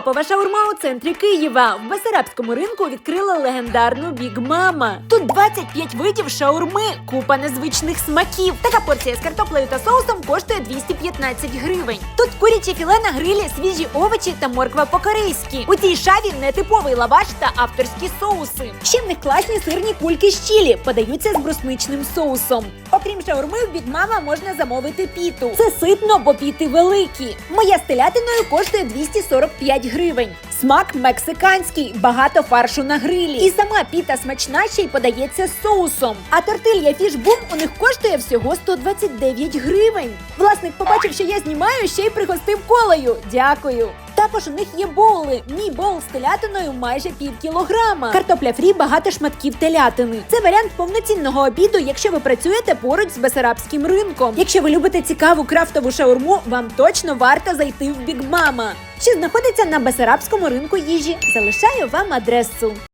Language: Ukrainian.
Топова шаурма у центрі Києва. В Бесарабському ринку відкрили легендарну Біг Мама. Тут 25 видів шаурми, купа незвичних смаків. Така порція з картоплею та соусом коштує 215 гривень. Тут куряче філе на грилі, свіжі овочі та морква по-корейськи. У цій шаві нетиповий лаваш та авторські соуси. Ще в них класні сирні кульки з чілі, подаються з брусничним соусом. Окрім шаурми, в Біг Мама можна замовити піту. Це ситно, бо піти великі. Моя з телятиною коштує 245 гривень. Смак мексиканський, багато фаршу на грилі. І сама піта смачна ще й подається соусом. А тортилья фішбум у них коштує всього 129 гривень. Власник побачив, що я знімаю, ще й пригостив колою. Дякую. Також у них є боули. Мій боул з телятиною майже пів кілограма. Картопля фрі багато шматків телятини. Це варіант повноцінного обіду, якщо ви працюєте поруч з Бесарабським ринком. Якщо ви любите цікаву крафтову шаурму, вам точно варто зайти в Бігмама, що знаходиться на Бесарабському ринку їжі. Залишаю вам адресу.